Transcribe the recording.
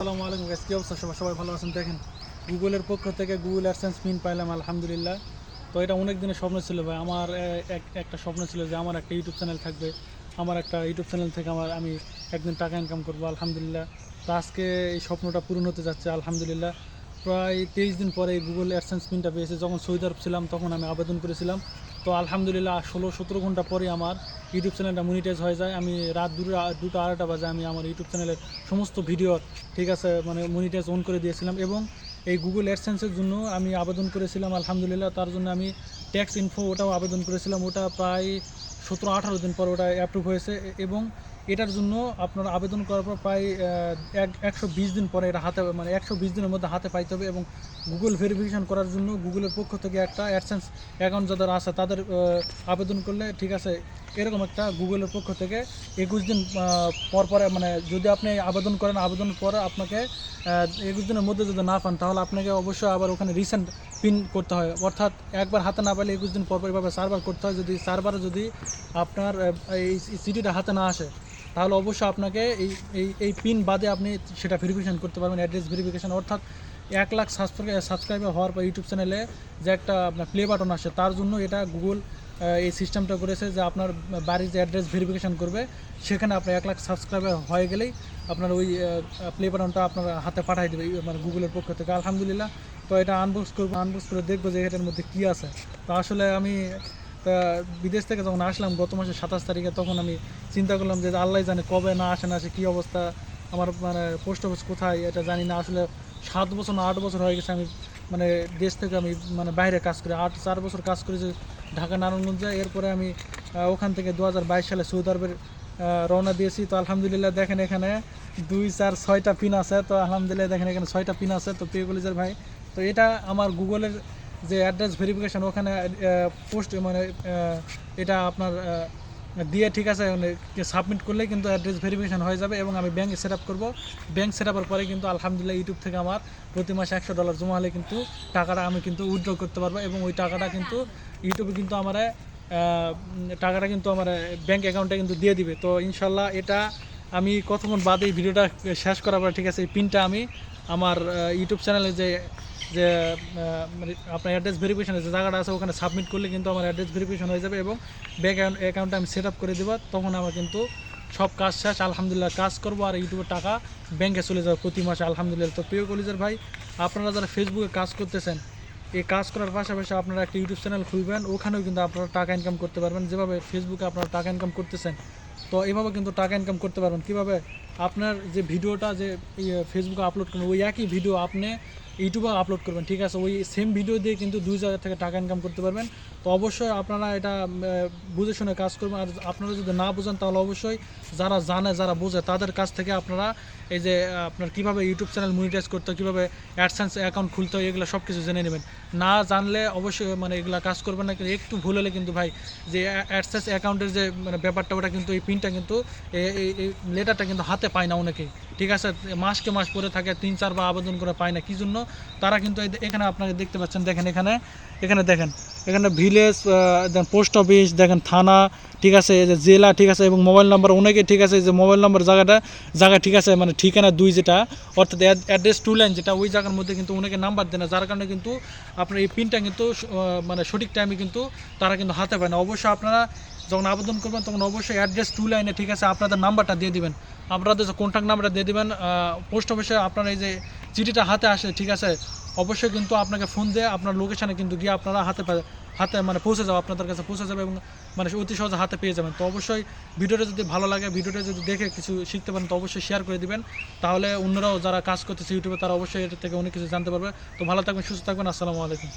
আসসালামু আলাইকুম গাইস কি অবস্থা? সবাই সবাই ভালো আছেন? দেখেন, গুগলের পক্ষ থেকে গুগল অ্যাডসেন্স পিন পাইলাম, আলহামদুলিল্লাহ। তো এটা অনেক দিনের স্বপ্ন ছিল ভাই। আমার এক- একটা স্বপ্ন ছিল যে আমার একটা ইউটিউব চ্যানেল থাকবে। আমার একটা ইউটিউব চ্যানেল থেকে আমার আমি একদিন টাকা ইনকাম করব, আলহামদুলিল্লাহ। তো আজকে এই স্বপ্নটা পূরণ হতে যাচ্ছে, আলহামদুলিল্লাহ। প্রায় তেইশ দিন পরে গুগল অ্যাডসেন্স পিনটা পেয়েছে। যখন সৌদি আরব ছিলাম, তখন আমি আবেদন করেছিলাম। তো আলহামদুলিল্লাহ, ষোলো, সতেরো ঘণ্টা পরে আমার ইউটিউব চ্যানেলটা মনিটাইজ হয়ে যায়। আমি রাত দুটো দুটো আড়াইটা বাজে আমি আমার ইউটিউব চ্যানেলের সমস্ত ভিডিও ঠিক আছে মানে মনিটাইজ অন করে দিয়েছিলাম এবং এই গুগল অ্যাডসেন্সের জন্য আমি আবেদন করেছিলাম, আলহামদুলিল্লাহ, তার জন্য আমি ট্যাক্স ইনফো ওটাও আবেদন করেছিলাম। ওটা প্রায় সতেরো, আঠারো দিন পর ওটা অ্যাপ্রুভ হয়েছে এবং এটার জন্য আপনার আবেদন করার পর প্রায় এক, একশো বিশ দিন পরে এটা হাতে মানে একশো বিশ দিনের মধ্যে হাতে পাইতে হবে এবং গুগল ভেরিফিকেশান করার জন্য গুগলের পক্ষ থেকে একটা অ্যাডসেন্স অ্যাকাউন্ট যাদের আছে তাদের আবেদন করলে ঠিক আছে এরকম একটা গুগলের পক্ষ থেকে একুশ দিন পর পরে মানে যদি আপনি আবেদন করেন, আবেদনের পরে আপনাকে একুশ দিনের মধ্যে যদি না পান, তাহলে আপনাকে অবশ্যই আবার ওখানে রিসেন্ট পিন করতে হয়। অর্থাৎ একবার হাতে না পেলে একুশ দিন পর পর এভাবে সার্ভার করতে হয়। যদি সার্ভারে যদি আপনার এই সিটিটা হাতে না আসে, তাহলে অবশ্যই আপনাকে এই এই এই পিন বাদে আপনি সেটা ভেরিফিকেশান করতে পারবেন অ্যাড্রেস ভেরিফিকেশন অর্থাৎ এক লাখ সাবস্ক্রাইবার হওয়ার পর ইউটিউব চ্যানেলে যে একটা প্লে বাটন আসে, তার জন্য এটা গুগল এই সিস্টেমটা করেছে যে আপনার বাড়ির যে অ্যাড্রেস ভেরিফিকেশন করবে, সেখানে আপনার এক লাখ সাবস্ক্রাইবার হয়ে গেলেই আপনার ওই প্লে বাটনটা আপনার হাতে পাঠিয়ে দেবে মানে গুগলের পক্ষ থেকে। আলহামদুলিল্লাহ। তো এটা আনবক্স করব আনবক্স করে দেখব যে এটার মধ্যে কী আছে। তো আসলে আমি তা বিদেশ থেকে যখন আসলাম গত মাসের সাতাশ তারিখে, তখন আমি চিন্তা করলাম যে আল্লাহ জানে কবে না আসে না আসে, কী অবস্থা, আমার মানে পোস্ট অফিস কোথায়, এটা জানি না। আসলে সাত বছর না, আট বছর হয়ে গেছে আমি মানে দেশ থেকে আমি মানে বাইরে কাজ করি। আট, চার বছর কাজ করেছি ঢাকা নারায়ণগঞ্জে। এরপরে আমি ওখান থেকে দু হাজার বাইশ সালে সৌদি আরবের রওনা দিয়েছি। তো আলহামদুলিল্লাহ দেখেন এখানে দুই, চার, ছয়টা পিন আছে। তো আলহামদুলিল্লাহ দেখেন এখানে ছয়টা পিন আছে। তো প্রিয় কলেজের ভাই, তো এটা আমার গুগলের যে অ্যাড্রেস ভেরিফিকেশন, ওখানে পোস্ট মানে এটা আপনার দিয়ে ঠিক আছে সাবমিট করলে কিন্তু অ্যাড্রেস ভেরিফিকেশন হয়ে যাবে এবং আমি ব্যাঙ্ক সেট আপ করব। ব্যাঙ্ক সেট আপের পরে কিন্তু আলহামদুলিল্লাহ ইউটিউব থেকে আমার প্রতি মাসে একশো ডলার জমা হলে কিন্তু টাকাটা আমি কিন্তু উইথড্র করতে পারব এবং ওই টাকাটা কিন্তু ইউটিউবে কিন্তু আমার টাকাটা কিন্তু আমার ব্যাঙ্ক অ্যাকাউন্টে কিন্তু দিয়ে দিবে। তো ইনশাল্লাহ এটা আমি কতক্ষণ বাদে এই ভিডিওটা শেষ করার পরে ঠিক আছে, এই পিনটা আমি আমার ইউটিউব চ্যানেলে যে যে মানে আপনার অ্যাড্রেস ভেরিফিকেশনের যে জায়গাটা আছে, ওখানে সাবমিট করলে কিন্তু আমার অ্যাড্রেস ভেরিফিকেশন হয়ে যাবে এবং ব্যাঙ্ক অ্যাকাউন্টটা আমি সেট আপ করে দেবো। তখন আমার কিন্তু সব কাজ শেষ, আলহামদুলিল্লাহ কাজ করব আর ইউটিউবের টাকা ব্যাংকে চলে যাবে প্রতি মাসে, আলহামদুলিল্লাহ। তো প্রিয় কলেজের ভাই, আপনারা যারা ফেসবুকে কাজ করতেছেন, এই কাজ করার পাশাপাশি আপনারা একটা ইউটিউব চ্যানেল খুলবেন, ওখানেও কিন্তু আপনারা টাকা ইনকাম করতে পারবেন। যেভাবে ফেসবুকে আপনারা টাকা ইনকাম করতেছেন, তো এভাবে কিন্তু টাকা ইনকাম করতে পারবেন। কীভাবে? আপনার যে ভিডিওটা যে ফেসবুকে আপলোড করবেন ওই একই ভিডিও আপনি ইউটিউবে আপলোড করবেন, ঠিক আছে? ওই সেম ভিডিও দিয়ে কিন্তু দুই জায়গা থেকে টাকা ইনকাম করতে পারবেন। তো অবশ্যই আপনারা এটা বুঝে শুনে কাজ করবেন। আর আপনারা যদি না বুঝেন, তাহলে অবশ্যই যারা জানে, যারা বোঝে, তাদের কাছ থেকে আপনারা এই যে আপনার কীভাবে ইউটিউব চ্যানেল মনিটাইজ করতে হয়, কীভাবে অ্যাডসেন্স অ্যাকাউন্ট খুলতে হয়, এগুলো সব কিছু জেনে নেবেন। না জানলে অবশ্যই মানে এগুলা কাজ করবেন না, কিন্তু একটু ভুল হলে কিন্তু ভাই, যে অ্যাডসেন্স অ্যাকাউন্টের যে মানে ব্যাপারটা, ওটা কিন্তু এই পিনটা কিন্তু এই লেটারটা কিন্তু হাতে পায় না অনেকে। ঠিক আছে? মাসকে মাস পরে থাকে, তিন চারবার আবেদন করে পায় না। কি জন্য? তারা কিন্তু এখানে আপনাকে দেখতে পাচ্ছেন, দেখেন এখানে এখানে দেখেন, এখানে ভিলেজ পোস্ট অফিস, দেখেন থানা, ঠিক আছে? এই যে জেলা, ঠিক আছে? এবং মোবাইল নাম্বার অনেকে, ঠিক আছে? যে মোবাইল নাম্বার জায়গাটা, জায়গা ঠিক আছে? মানে ঠিকানা দুই যেটা, অর্থাৎ অ্যাড্রেস টু লাইন যেটা, ওই জায়গার মধ্যে কিন্তু অনেকে নাম্বার দেয় না। যার কারণে কিন্তু আপনার এই পিনটা কিন্তু মানে সঠিক টাইমে কিন্তু তারা কিন্তু হাতে পায় না। অবশ্যই আপনারা যখন আবেদন করবেন, তখন অবশ্যই অ্যাড্রেস টু লাইনে ঠিক আছে? আপনাদের নাম্বারটা দিয়ে দিবেন। আপনাদের কন্ট্যাক্ট নাম্বারটা দিয়ে দিবেন পোস্ট অফিসে আপনার এই যে চিঠিটা হাতে আসে, ঠিক আছে? অবশ্যই কিন্তু আপনাকে ফোন দিয়ে আপনার লোকেশানে কিন্তু গিয়ে আপনারা হাতে হাতে মানে পৌঁছে যাবে, আপনাদের কাছে পৌঁছে যাবে এবং মানে অতি সহজে হাতে পেয়ে যাবেন। তো অবশ্যই ভিডিওটা যদি ভালো লাগে, ভিডিওটা যদি দেখে কিছু শিখতে পারেন, তো অবশ্যই শেয়ার করে দিবেন। তাহলে অন্যরাও যারা কাজ করতেছে ইউটিউবে, তারা অবশ্যই এটা থেকে অনেক কিছু জানতে পারবে। তো ভালো থাকবেন, সুস্থ থাকবেন, আসসালামু আলাইকুম।